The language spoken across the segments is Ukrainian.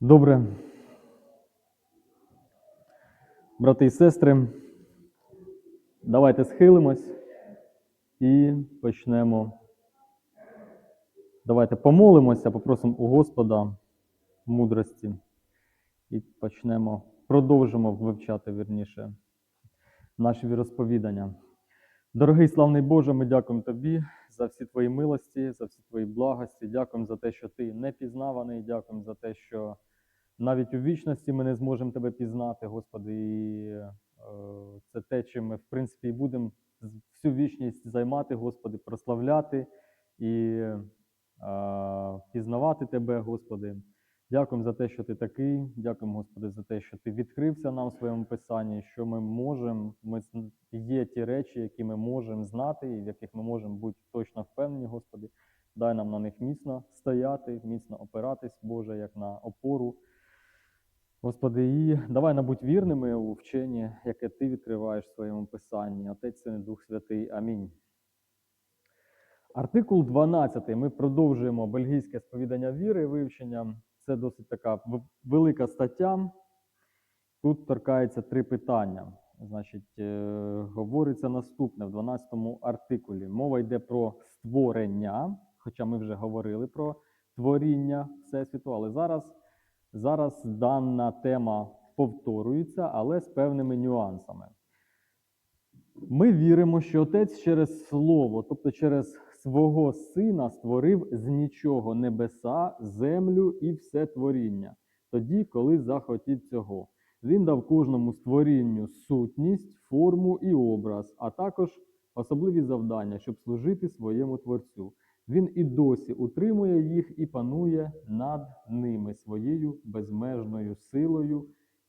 Добре. Брати і сестри, давайте схилимось і почнемо. Давайте помолимося, попросимо у Господа мудрості і почнемо, продовжимо вивчати вірніше наші віросповідання. Дорогий славний Боже, ми дякуємо Тобі за всі Твої милості, за всі Твої благості. Дякуємо за те, що Ти не пізнаваний. Дякуємо за те, що навіть у вічності ми не зможемо Тебе пізнати, Господи. І е, це те, чим ми, в принципі, і будемо всю вічність займати, Господи, прославляти і е, пізнавати Тебе, Господи. Дякуємо за те, що ти такий. Дякуємо, Господи, за те, що ти відкрився нам в своєму писанні, що ми можемо. Ми є ті речі, які ми можемо знати, і в яких ми можемо бути точно впевнені, Господи. Дай нам на них міцно стояти, міцно опиратись, Боже, як на опору. Господи, і давай нам будь вірними у вченні, яке ти відкриваєш в своєму писанні. Отець Син Дух Святий. Амінь. Артикул 12. Ми продовжуємо бельгійське сповідання віри, вивчення. Це досить така велика стаття. Тут торкається три питання. Значить, е, говориться наступне в 12 артикулі. Мова йде про створення, хоча ми вже говорили про творіння Всесвіту, але зараз, зараз дана тема повторюється, але з певними нюансами. Ми віримо, що Отець через Слово, тобто через свого Сина, створив з нічого небеса, землю і все творіння, тоді, коли захотів цього. Він дав кожному створінню сутність, форму і образ, а також особливі завдання, щоб служити своєму Творцю. Він і досі утримує їх і панує над ними своєю безмежною силою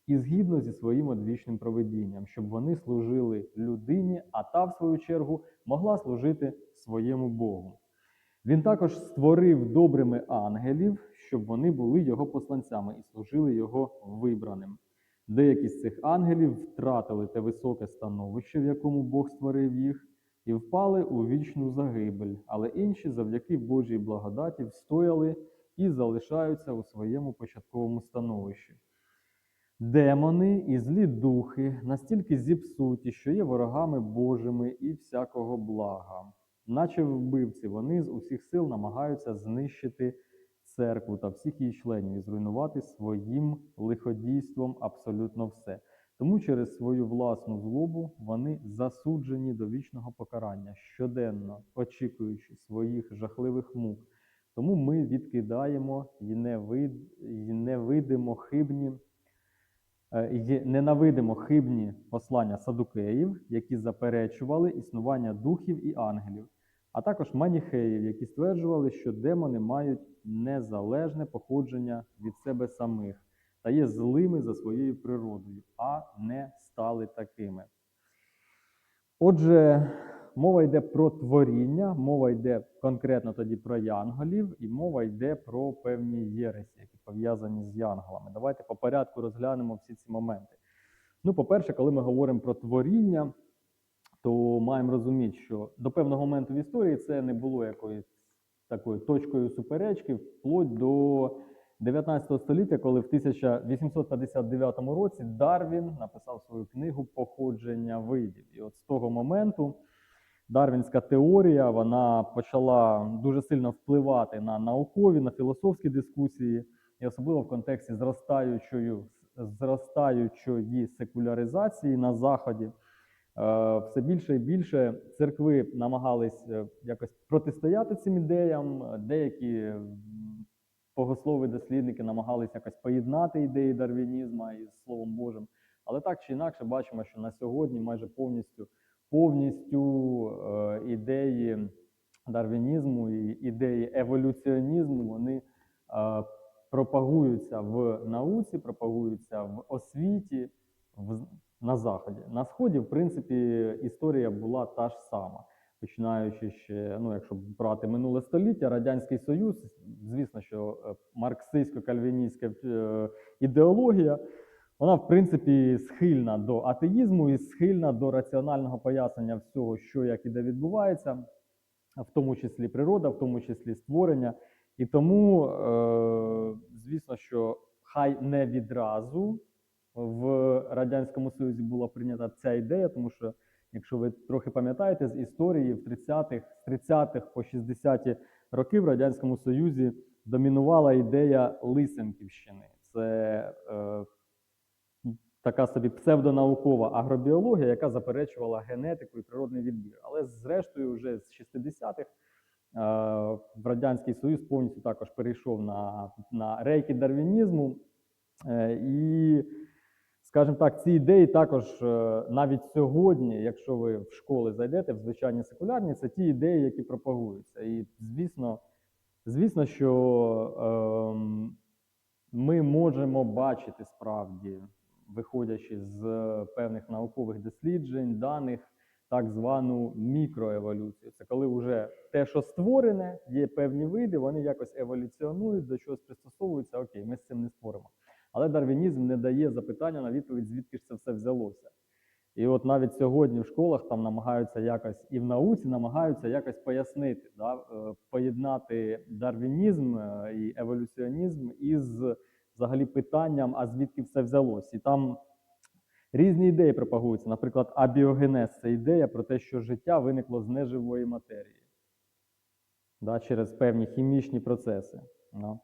і згідно зі своїм одвічним проведінням, щоб вони служили людині, а та, в свою чергу, могла служити своєму Богу. Він також створив добрими ангелів, щоб вони були його посланцями і служили його вибраним. Деякі з цих ангелів втратили те високе становище, в якому Бог створив їх, і впали у вічну загибель, але інші, завдяки Божій благодаті, встояли і залишаються у своєму початковому становищі. Демони і злі духи настільки зіпсуті, що є ворогами Божими і всякого блага. Наче вбивці, вони з усіх сил намагаються знищити церкву та всіх її членів і зруйнувати своїм лиходійством абсолютно все. Тому через свою власну злобу вони засуджені до вічного покарання, щоденно очікуючи своїх жахливих мук. Тому ми відкидаємо і не, вид... і хибні е, ненавидимо хибні послання садукеїв, які заперечували існування духів і ангелів, а також маніхеїв, які стверджували, що демони мають незалежне походження від себе самих та є злими за своєю природою, а не стали такими. Отже, мова йде про творіння, мова йде конкретно тоді про янголів, і мова йде про певні єресі, які пов'язані з янголами. Давайте по порядку розглянемо всі ці моменти. Ну, по-перше, коли ми говоримо про творіння, то маємо розуміти, що до певного моменту в історії це не було якоюсь такою точкою суперечки, вплоть до 19 століття, коли в 1859 році Дарвін написав свою книгу Походження видів. І от з того моменту дарвінська теорія вона почала дуже сильно впливати на наукові, на філософські дискусії, і особливо в контексті зростаючої, зростаючої секуляризації на Заході. Е, Все більше і більше церкви намагались е, якось протистояти цим ідеям. Деякі богослови, дослідники намагались якось поєднати ідеї дарвінізму із Словом Божим. Але так чи інакше бачимо, що на сьогодні майже повністю повністю е, ідеї дарвінізму і ідеї еволюціонізму вони пропагуються в науці, пропагуються в освіті в, на Заході. На Сході, в принципі, історія була та ж сама. Починаючи ще, ну, якщо брати минуле століття, Радянський Союз, звісно, що е, марксистсько-кальвіністська е, ідеологія, вона, в принципі, схильна до атеїзму і схильна до раціонального пояснення всього, що як і де відбувається, в тому числі природа, в тому числі створення. І тому, е, звісно, що хай не відразу в Радянському Союзі була прийнята ця ідея, тому що, якщо ви трохи пам'ятаєте, з історії в 30-х, з 30-х по 60-ті роки в Радянському Союзі домінувала ідея Лисенківщини. Це е, така собі псевдонаукова агробіологія, яка заперечувала генетику і природний відбір. Але зрештою, вже з 60-х е, в Радянський Союз повністю також перейшов на, на рейки дарвінізму. Е, І, скажімо так, ці ідеї також е, навіть сьогодні, якщо ви в школи зайдете, в звичайні секулярні, це ті ідеї, які пропагуються. І звісно, звісно, що ем, ми можемо бачити справді, виходячи з певних наукових досліджень, даних, так звану мікроеволюцію. Це коли вже те, що створене, є певні види, вони якось еволюціонують, до чогось пристосовуються. Окей, ми з цим не споримо. Але дарвінізм не дає запитання на відповідь, звідки ж це все взялося. І от навіть сьогодні в школах там намагаються якось і в науці намагаються якось пояснити, да, е, поєднати дарвінізм е, і еволюціонізм із взагалі питанням, а звідки все взялось. І там різні ідеї пропагуються. Наприклад, абіогенез це ідея про те, що життя виникло з неживої матерії да, через певні хімічні процеси. Да.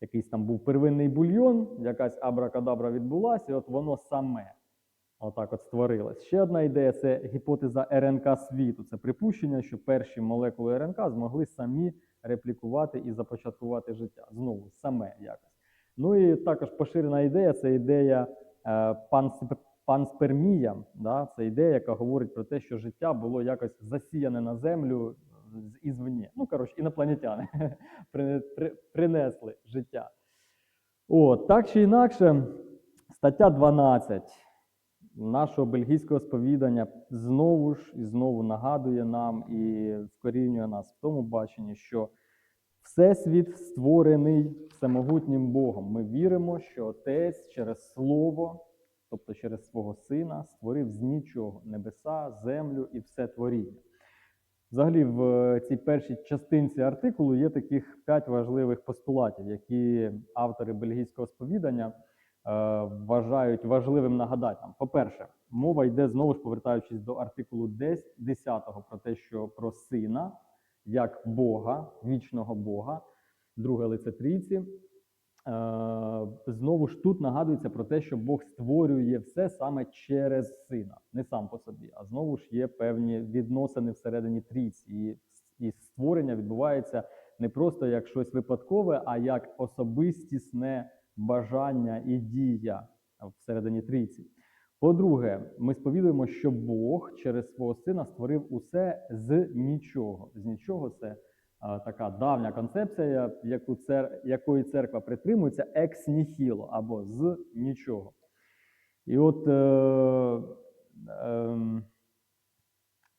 Якийсь там був первинний бульйон, якась абракадабра відбулася, і от воно саме отак от створилось. Ще одна ідея це гіпотеза РНК світу. Це припущення, що перші молекули РНК змогли самі реплікувати і започаткувати життя. Знову саме якось. Ну і також поширена ідея це ідея е, пансп- панспермія. Да? Це ідея, яка говорить про те, що життя було якось засіяне на землю ізвні. Ну, коротше, інопланетяни при- при- принесли життя. О, так чи інакше, стаття 12 нашого бельгійського сповідання знову ж і знову нагадує нам і вкорінює нас в тому баченні, що Всесвіт створений всемогутнім Богом. Ми віримо, що Отець через Слово, тобто через свого Сина, створив з нічого небеса, землю і все творіння. Взагалі, в е, цій першій частинці артикулу є таких п'ять важливих постулатів, які автори бельгійського сповідання е, вважають важливим нагадати. По-перше, мова йде знову ж повертаючись до артикулу 10 10 про те, що про сина як Бога, вічного Бога, друге лице трійці. Е, Знову ж тут нагадується про те, що Бог створює все саме через сина, не сам по собі, а знову ж є певні відносини всередині трійці. І, і створення відбувається не просто як щось випадкове, а як особистісне бажання і дія всередині трійці. По-друге, ми сповідуємо, що Бог через свого сина створив усе з нічого. З нічого це така давня концепція, яку цер... якої церква притримується екс ніхіло або з нічого. І от, е, е,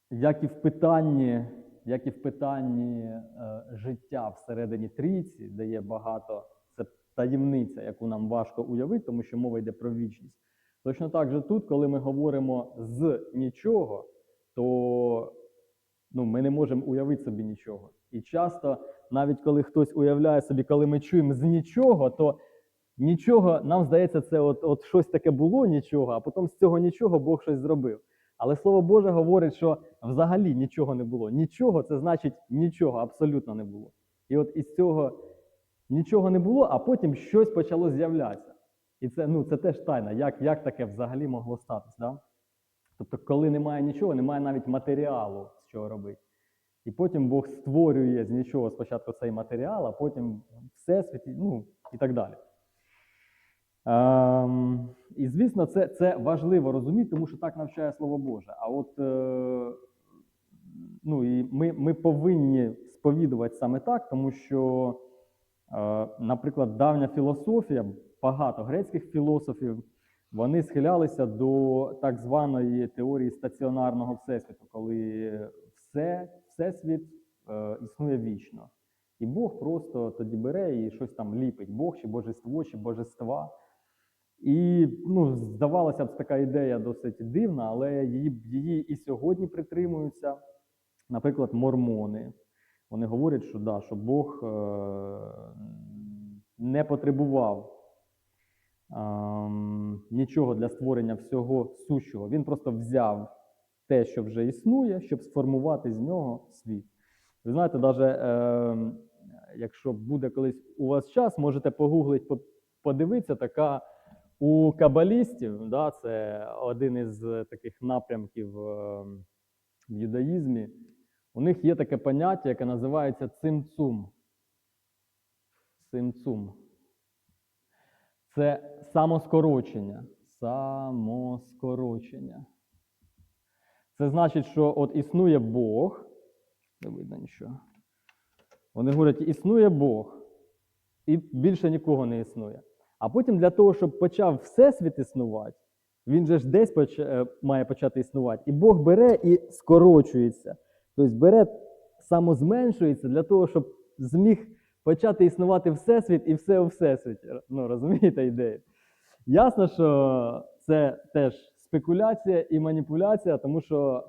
як і в питанні, як і в питанні е, життя всередині трійці, де є багато, це таємниця, яку нам важко уявити, тому що мова йде про вічність. Точно так же тут, коли ми говоримо з нічого, то ну, ми не можемо уявити собі нічого. І часто, навіть коли хтось уявляє собі, коли ми чуємо з нічого, то нічого, нам здається, це от, от щось таке було нічого, а потім з цього нічого Бог щось зробив. Але Слово Боже говорить, що взагалі нічого не було. Нічого це значить нічого, абсолютно не було. І от із цього нічого не було, а потім щось почало з'являтися. І це, ну, це теж тайна, як, як таке взагалі могло статись. Да? Тобто, коли немає нічого, немає навіть матеріалу, з чого робити. І потім Бог створює з нічого спочатку цей матеріал, а потім всесвіт, ну і так далі. Ем, і звісно, це, це важливо розуміти, тому що так навчає Слово Боже. А от е, ну, і ми, ми повинні сповідувати саме так, тому що, е, наприклад, давня філософія, багато грецьких філософів, вони схилялися до так званої теорії стаціонарного всесвіту, коли все, всесвіт е, існує вічно. І Бог просто тоді бере і щось там ліпить, Бог чи божество, чи божества. І ну, здавалося б, така ідея досить дивна, але її, її і сьогодні притримуються. Наприклад, мормони. Вони говорять, що, да, що Бог е, не потребував ем, нічого для створення всього сущого. Він просто взяв те, що вже існує, щоб сформувати з нього світ. Ви знаєте, навіть е, якщо буде колись у вас час, можете погуглити, подивитися, така у кабалістів, да, це один із таких напрямків е, в юдаїзмі. У них є таке поняття, яке називається цимцум. Цимцум. Це самоскорочення. Самоскорочення. Це значить, що от існує Бог. Не видно нічого. Вони говорять, існує Бог, і більше нікого не існує. А потім для того, щоб почав Всесвіт існувати, він же ж десь поч... е, має почати існувати. І Бог бере і скорочується. Тобто бере, самозменшується для того, щоб зміг почати існувати Всесвіт і все у Всесвіті. Ну, розумієте ідею? Ясно, що це теж спекуляція і маніпуляція, тому що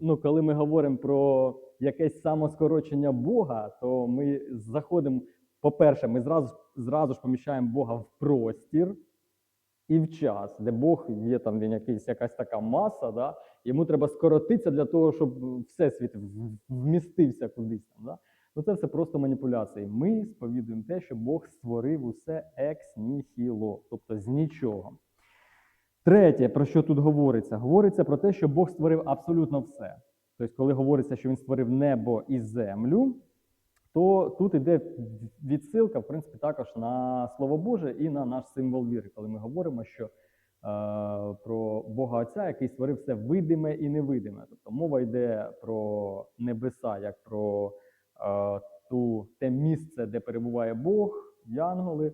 ну, коли ми говоримо про якесь самоскорочення Бога, то ми заходимо, по-перше, ми зразу, зразу ж поміщаємо Бога в простір і в час, де Бог є там він якийсь, якась така маса, да? йому треба скоротитися для того, щоб Всесвіт вмістився кудись там. Да? Ну це все просто маніпуляції. Ми сповідуємо те, що Бог створив усе екс ніхіло, тобто з нічого. Третє, про що тут говориться? Говориться про те, що Бог створив абсолютно все. Тобто, коли говориться, що він створив небо і землю, то тут іде відсилка, в принципі, також на Слово Боже і на наш символ віри, коли ми говоримо, що е, про Бога Отця, який створив все видиме і невидиме. Тобто мова йде про небеса, як про е, ту, те місце, де перебуває Бог, янголи,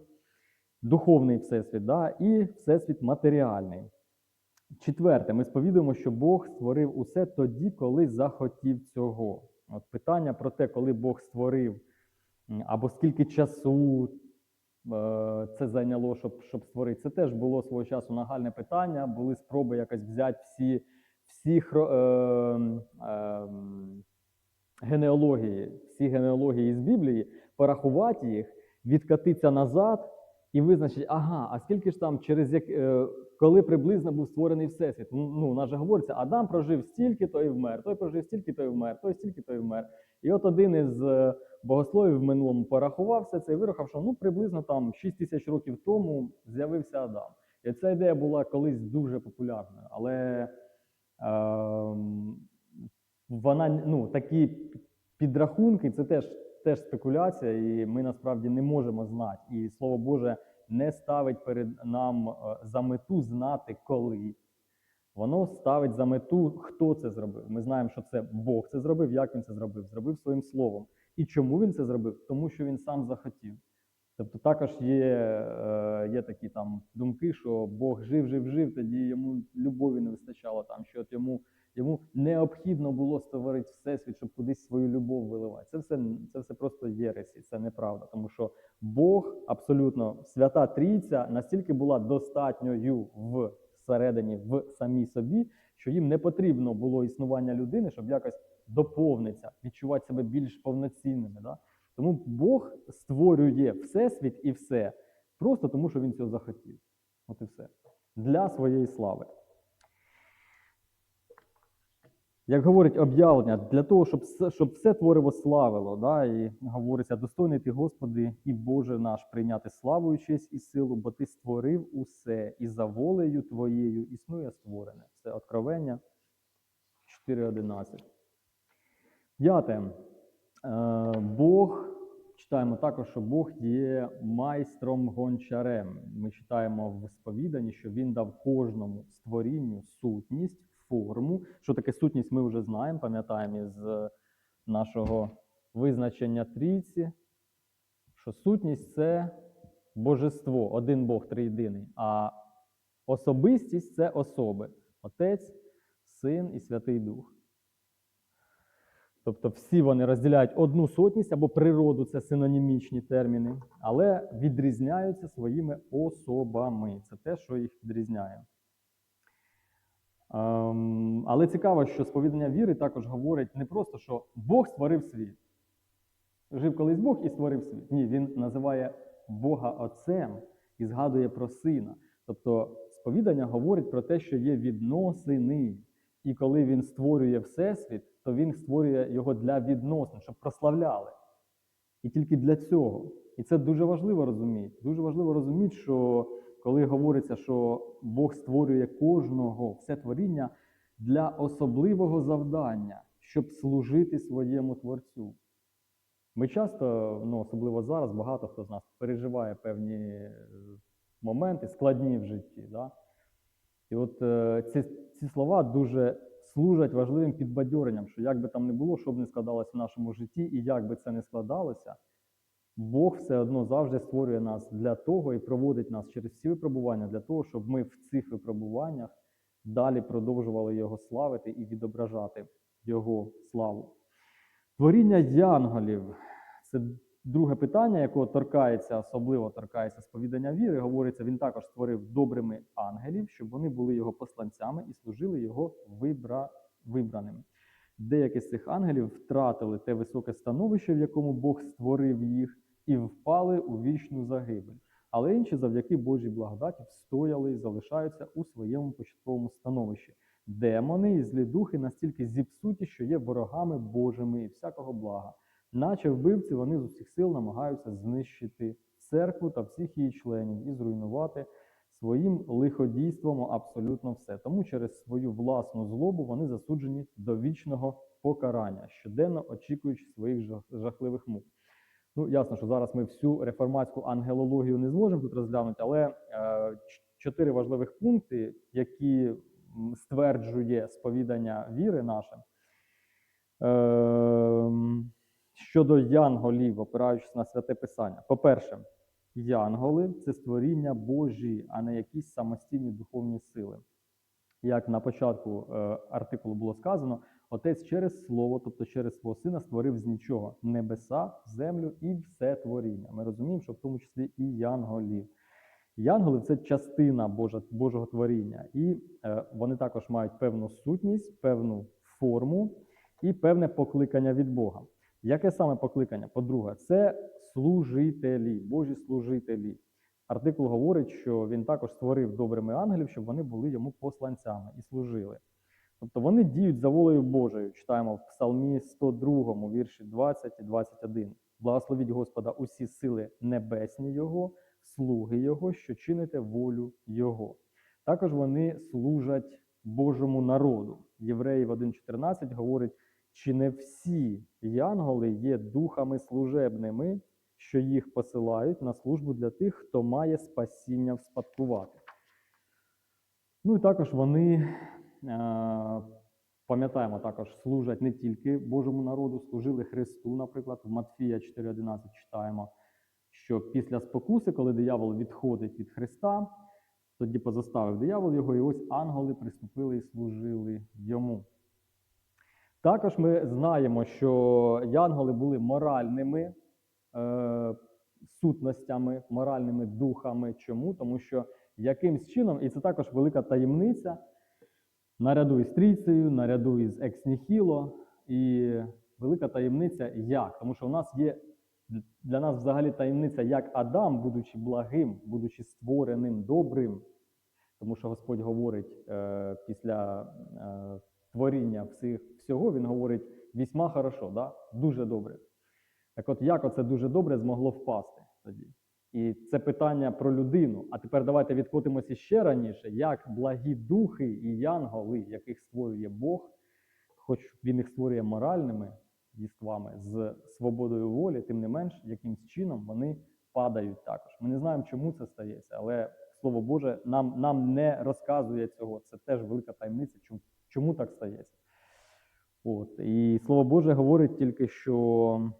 духовний всесвіт, да, і всесвіт матеріальний. Четверте, ми сповідуємо, що Бог створив усе тоді, коли захотів цього. От питання про те, коли Бог створив, або скільки часу е, це зайняло, щоб, щоб створити, це теж було свого часу нагальне питання. Були спроби якось взяти всі, всі хро, е, е, генеалогії, всі генеалогії з Біблії, порахувати їх, відкатитися назад і визначити, ага, а скільки ж там через як, е, коли приблизно був створений всесвіт. Ну, у нас же говориться, Адам прожив стільки, то і вмер, той прожив стільки, то і вмер, той стільки, то і вмер. І от один із е, богословів в минулому порахував все це і вирахав, що ну приблизно там 6 тисяч років тому з'явився Адам. І ця ідея була колись дуже популярною, але ем, вона ну, такі підрахунки це теж, теж спекуляція, і ми насправді не можемо знати. І слово Боже не ставить перед нам е, за мету знати коли. Воно ставить за мету, хто це зробив. Ми знаємо, що це Бог це зробив, як він це зробив, зробив своїм словом. І чому він це зробив? Тому що він сам захотів. Тобто також є, е, є такі там думки, що Бог жив, жив, жив, тоді йому любові не вистачало там, що от йому, йому необхідно було створити всесвіт, щоб кудись свою любов виливати. Це все, це все просто єресі, це неправда. Тому що Бог абсолютно свята трійця настільки була достатньою всередині, в самій собі, що їм не потрібно було існування людини, щоб якось доповнитися, відчувати себе більш повноцінними. Да? Тому Бог створює всесвіт і все просто тому, що він цього захотів. От і все. Для своєї слави. Як говорить об'явлення, для того, щоб щоб все твориво славило, да, і говориться, достойний ти, Господи, і Боже наш, прийняти славу і честь і силу, бо ти створив усе, і за волею твоєю існує створене. Це Откровення 4.11. П'яте. Е, Бог, читаємо також, що Бог є майстром гончарем. Ми читаємо в сповіданні, що він дав кожному створінню сутність, форму. Що таке сутність, ми вже знаємо, пам'ятаємо із нашого визначення трійці, що сутність це божество, один Бог триєдиний, а особистість це особи Отець, Син і Святий Дух. Тобто всі вони розділяють одну сутність або природу, це синонімічні терміни, але відрізняються своїми особами. Це те, що їх відрізняє. Ем, але цікаво, що сповідання віри також говорить не просто, що Бог створив світ. Жив колись Бог і створив світ. Ні, він називає Бога Отцем і згадує про сина. Тобто сповідання говорить про те, що є відносини. І коли він створює Всесвіт, то він створює його для відносин, щоб прославляли. І тільки для цього. І це дуже важливо розуміти. Дуже важливо розуміти, що коли говориться, що Бог створює кожного все творіння для особливого завдання, щоб служити своєму творцю. Ми часто, ну особливо зараз, багато хто з нас переживає певні е, моменти, складні в житті. Да? І от е, ці, ці слова дуже служать важливим підбадьоренням, що як би там не було, що б не складалося в нашому житті, і як би це не складалося, Бог все одно завжди створює нас для того і проводить нас через всі випробування, для того, щоб ми в цих випробуваннях далі продовжували Його славити і відображати Його славу. Творіння янголів це друге питання, якого торкається, особливо торкається сповідання віри. Говориться, він також створив добрими ангелів, щоб вони були його посланцями і служили його вибра... вибраним. Деякі з цих ангелів втратили те високе становище, в якому Бог створив їх, і впали у вічну загибель. Але інші, завдяки Божій благодаті, встояли і залишаються у своєму початковому становищі. Демони і злі духи настільки зіпсуті, що є ворогами Божими і всякого блага. Наче вбивці, вони з усіх сил намагаються знищити церкву та всіх її членів і зруйнувати своїм лиходійством абсолютно все. Тому через свою власну злобу вони засуджені до вічного покарання, щоденно очікуючи своїх жахливих мук. Ну, ясно, що зараз ми всю реформатську ангелологію не зможемо тут розглянути, але е, чотири важливих пункти, які стверджує сповідання віри наше. Ем, щодо янголів, опираючись на святе писання. По-перше, янголи це створіння Божі, а не якісь самостійні духовні сили. Як на початку е, артикулу було сказано, Отець через слово, тобто через свого сина, створив з нічого небеса, землю і все творіння. Ми розуміємо, що в тому числі і янголів. Янголи це частина Божа, Божого творіння, і е, вони також мають певну сутність, певну форму і певне покликання від Бога. Яке саме покликання? По-друге, це служителі, Божі служителі. Артикул говорить, що він також створив добрими ангелів, щоб вони були йому посланцями і служили. Тобто вони діють за волею Божою. Читаємо в Псалмі 102, вірші 20 і 21. Благословіть Господа усі сили небесні Його, слуги Його, що чините волю Його. Також вони служать Божому народу. Євреїв 1.14 говорить, чи не всі янголи є духами служебними, що їх посилають на службу для тих, хто має спасіння вспадкувати. Ну і також вони, пам'ятаємо, також служать не тільки Божому народу, служили Христу, наприклад, в Матфія 4.11 читаємо, що після спокуси, коли диявол відходить від Христа, тоді позаставив диявол його, і ось ангели приступили і служили йому. Також ми знаємо, що янголи були моральними е, сутностями, моральними духами. Чому? Тому що якимсь чином, і це також велика таємниця, наряду із трійцею, наряду із ексніхіло, і велика таємниця як. Тому що у нас є для нас взагалі таємниця, як Адам, будучи благим, будучи створеним добрим, тому що Господь говорить е, після е, творіння всіх, всього, Він говорить вісьма хорошо, да? дуже добре. Так от, як оце дуже добре змогло впасти тоді? І це питання про людину. А тепер давайте відкотимося ще раніше, як благі духи і янголи, яких створює Бог, хоч він їх створює моральними дійствами з свободою волі, тим не менш, якимсь чином вони падають також. Ми не знаємо, чому це стається, але Слово Боже нам, нам не розказує цього. Це теж велика таємниця, чому, чому так стається. От. І Слово Боже говорить тільки, що,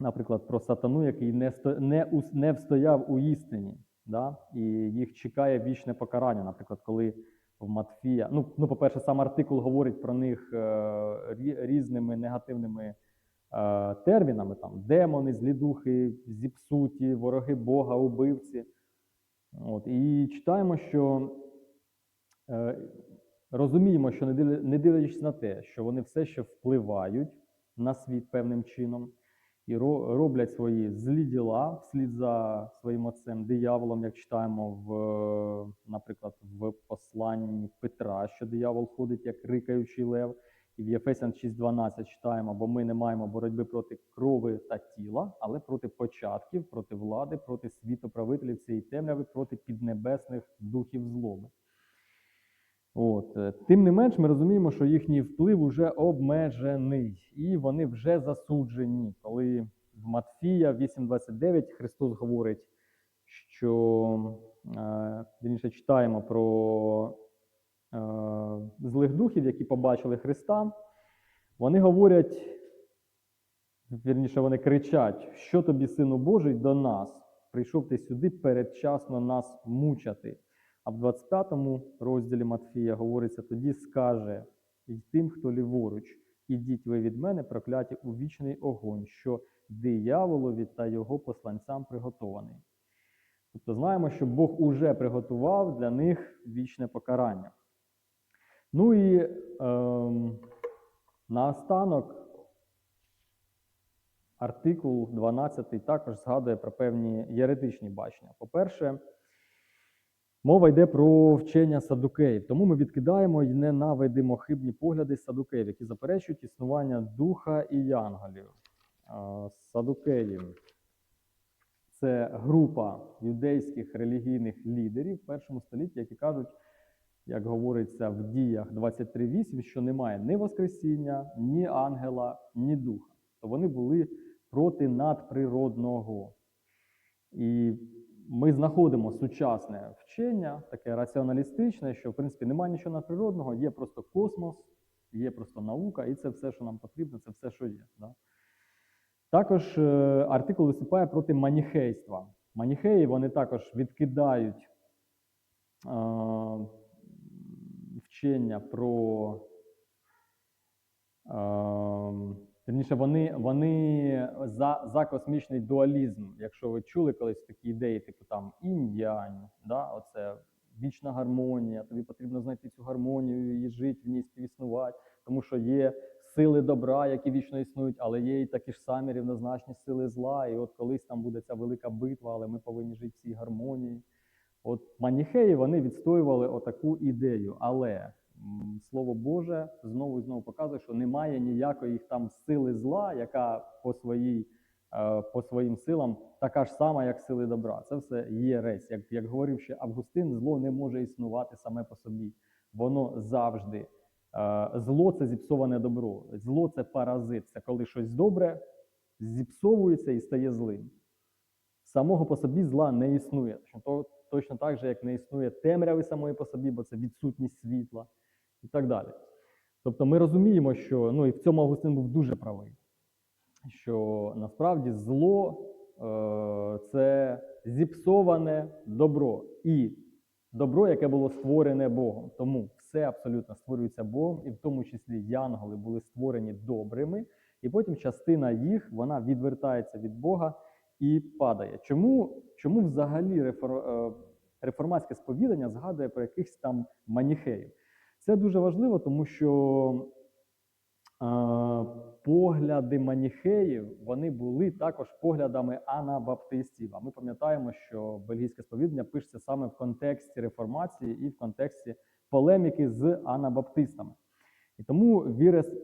наприклад, про сатану, який не, не, не встояв у істині, да? і їх чекає вічне покарання. Наприклад, коли в Матфія, ну, ну по-перше, сам артикул говорить про них е, різними негативними е, термінами: там демони, злі духи, зіпсуті, вороги Бога, убивці. От, і читаємо, що е, розуміємо, що не дивлячись на те, що вони все ще впливають на світ певним чином, і ро- роблять свої злі діла вслід за своїм отцем дияволом, як читаємо в, наприклад, в посланні Петра, що диявол ходить як рикаючий лев. І в Єфесян 6.12 читаємо, бо ми не маємо боротьби проти крови та тіла, але проти початків, проти влади, проти світоправителів цієї темряви, проти піднебесних духів злоби. От. е, Тим не менш, ми розуміємо, що їхній вплив уже обмежений, і вони вже засуджені. Коли в Матфія 8.29 Христос говорить, що е, вірніше читаємо про е, злих духів, які побачили Христа, вони говорять, вірніше, вони кричать, що тобі, Сину Божий, до нас? Прийшов ти сюди передчасно нас мучати. А в 25 розділі Матфія говориться: тоді скаже й тим, хто ліворуч, ідіть ви від мене, прокляті у вічний огонь, що дияволові та його посланцям приготований. Тобто знаємо, що Бог уже приготував для них вічне покарання. Ну і ем, наостанок артикул 12 також згадує про певні єретичні бачення. По-перше, Мова йде про вчення садукеїв, тому ми відкидаємо і ненавидимо хибні погляди садукеїв, які заперечують існування духа і янголів. А, Садукеї це група юдейських релігійних лідерів в першому столітті, які кажуть, як говориться в діях 23.8, що немає ні Воскресіння, ні ангела, ні духа. То вони були проти надприродного. І ми знаходимо сучасне вчення, таке раціоналістичне, що в принципі немає нічого надприродного, є просто космос, є просто наука, і це все, що нам потрібно, це все, що є. Да? Також е, артикул виступає проти маніхейства. Маніхеї вони також відкидають е, вчення про. Е, Вірніше, вони, вони за, за космічний дуалізм. Якщо ви чули колись такі ідеї, типу там інь-янь, да, оце вічна гармонія, тобі потрібно знайти цю гармонію і жити в ній співіснувати, тому що є сили добра, які вічно існують, але є і такі ж самі рівнозначні сили зла. І от колись там буде ця велика битва, але ми повинні жити в цій гармонії. От маніхеї вони відстоювали отаку ідею, але Слово Боже знову і знову показує, що немає ніякої там сили зла, яка по своїй е, по своїм силам така ж сама, як сили добра. Це все є ресь. Як, як говорив ще Августин, зло не може існувати саме по собі. Воно завжди. е, Зло це зіпсоване добро. Зло це паразит. Це коли щось добре зіпсовується і стає злим. Самого по собі зла не існує. То- точно так же, як не існує темряви самої по собі, бо це відсутність світла і так далі. Тобто ми розуміємо, що ну і в цьому Августин був дуже правий, що насправді зло е, це зіпсоване добро і добро, яке було створене Богом. Тому все абсолютно створюється Богом, і в тому числі янголи були створені добрими, і потім частина їх вона відвертається від Бога і падає. Чому, чому взагалі рефор, е, реформатське сповідання згадує про якихось там маніхеїв? Це дуже важливо, тому що е, погляди маніхеїв вони були також поглядами анабаптистів. А ми пам'ятаємо, що бельгійське сповідання пишеться саме в контексті реформації і в контексті полеміки з анабаптистами. І тому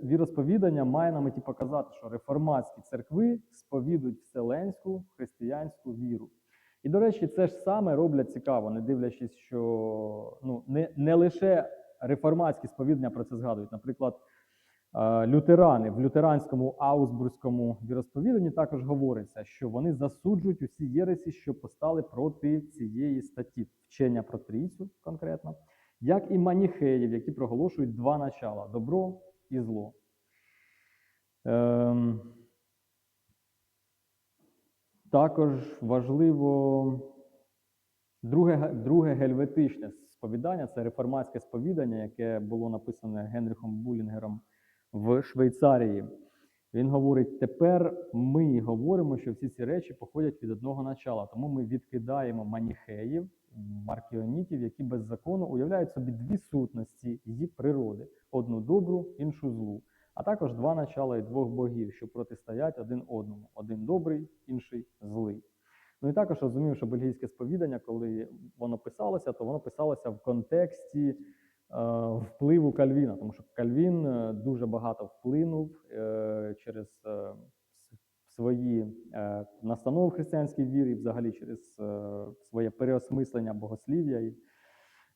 віросповідання має на меті показати, що реформатські церкви сповідують вселенську християнську віру. І, до речі, це ж саме роблять цікаво, не дивлячись, що ну, не, не лише реформатські сповідання про це згадують. Наприклад, е, лютерани в лютеранському аусбурзькому віросповіданні також говориться, що вони засуджують усі єресі, що постали проти цієї статті, вчення про трійцю конкретно, як і маніхеїв, які проголошують два начала добро і зло. Ем, також важливо друге, ге- друге гельветичне сповідання це реформатське сповідання, яке було написане Генріхом Булінгером в Швейцарії. Він говорить: тепер ми говоримо, що всі ці речі походять від одного начала. Тому ми відкидаємо маніхеїв, маркіонітів, які без закону уявляють собі дві сутності її природи: одну добру, іншу злу. а також два начала і двох богів, що протистоять один одному: один добрий, інший злий. Ну і також розумів, що бельгійське сповідання, коли воно писалося, то воно писалося в контексті е, впливу Кальвіна, тому що Кальвін е, дуже багато вплинув е, через е, свої е, настанови в християнській вірі, взагалі через е, своє переосмислення богослів'я. І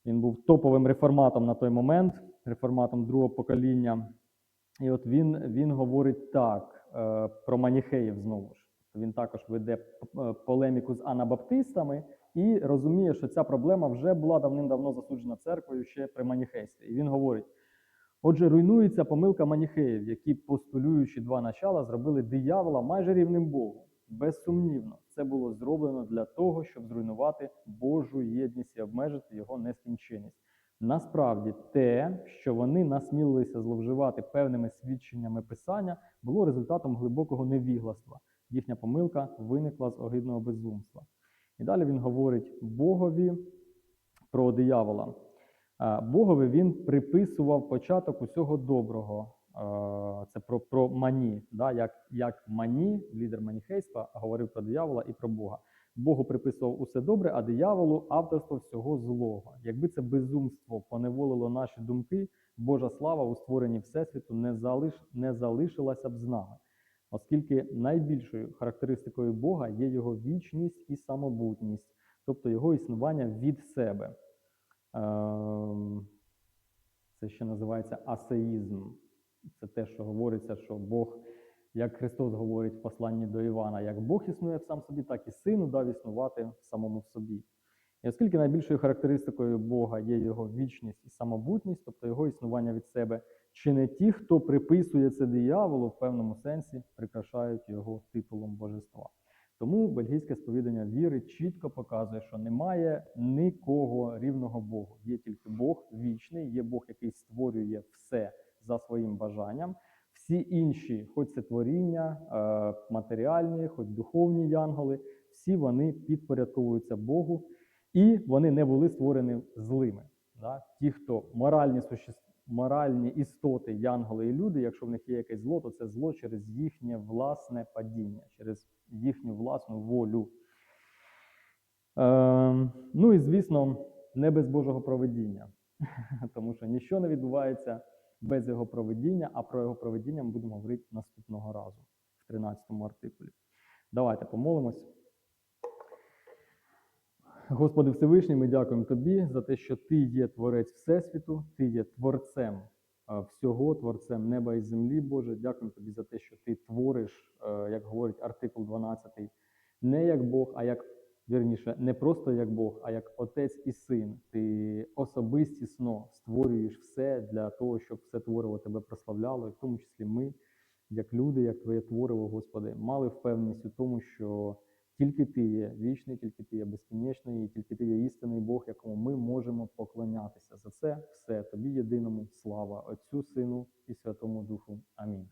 він був топовим реформатом на той момент, реформатом другого покоління. І от він, він говорить так е, про маніхеїв знову. Він також веде е, полеміку з анабаптистами і розуміє, що ця проблема вже була давним-давно засуджена церквою ще при маніхействі. І він говорить: отже, руйнується помилка маніхеїв, які, постулюючи два начала, зробили диявола майже рівним Богу. Безсумнівно, це було зроблено для того, щоб зруйнувати Божу єдність і обмежити його нескінченність. Насправді, те, що вони насмілилися зловживати певними свідченнями писання, було результатом глибокого невігластва. Їхня помилка виникла з огидного безумства. І далі він говорить Богові про диявола. Е, Богові він приписував початок усього доброго. Е, Це про, про мані, да? як, як мані, лідер маніхейства, говорив про диявола і про Бога. Богу приписував усе добре, а дияволу авторство всього злого. Якби це безумство поневолило наші думки, Божа слава у створенні Всесвіту не, залиш, не залишилася б з нами, оскільки найбільшою характеристикою Бога є його вічність і самобутність, тобто його існування від себе. Ем, Це ще називається асеїзм. Це те, що говориться, що Бог, як Христос говорить в посланні до Івана, як Бог існує в сам собі, так і сину дав існувати в самому собі. І оскільки найбільшою характеристикою Бога є його вічність і самобутність, тобто його існування від себе, чи не ті, хто приписує це дияволу, в певному сенсі прикрашають його титулом божества. Тому бельгійське сповідання віри чітко показує, що немає нікого рівного Богу. Є тільки Бог вічний, є Бог, який створює все за своїм бажанням. Всі інші, хоч це творіння, е, матеріальні, хоч духовні янголи, всі вони підпорядковуються Богу, і вони не були створені злими. Ті, хто моральні существ, моральні істоти, янголи і люди, якщо в них є якесь зло, то це зло через їхнє власне падіння, через їхню власну волю. Е, ну і звісно, не без Божого проведіння, тому що нічого не відбувається без його проведіння, а про його проведіння ми будемо говорити наступного разу в 13 артикулі. Давайте помолимось. Господи Всевишній, ми дякуємо Тобі за те, що Ти є творець Всесвіту, Ти є творцем всього, творцем неба і землі, Боже. Дякуємо Тобі за те, що Ти твориш, е, як говорить артикул 12, не як Бог, а як вірніше, не просто як Бог, а як Отець і Син. Ти особистісно створюєш все для того, щоб все твориво тебе прославляло, і в тому числі ми, як люди, як Твоє твориво, Господи, мали впевненість у тому, що тільки Ти є вічний, тільки Ти є безкінечний, тільки Ти є істинний Бог, якому ми можемо поклонятися. За це все тобі єдиному слава Отцю, Сину і Святому Духу. Амінь.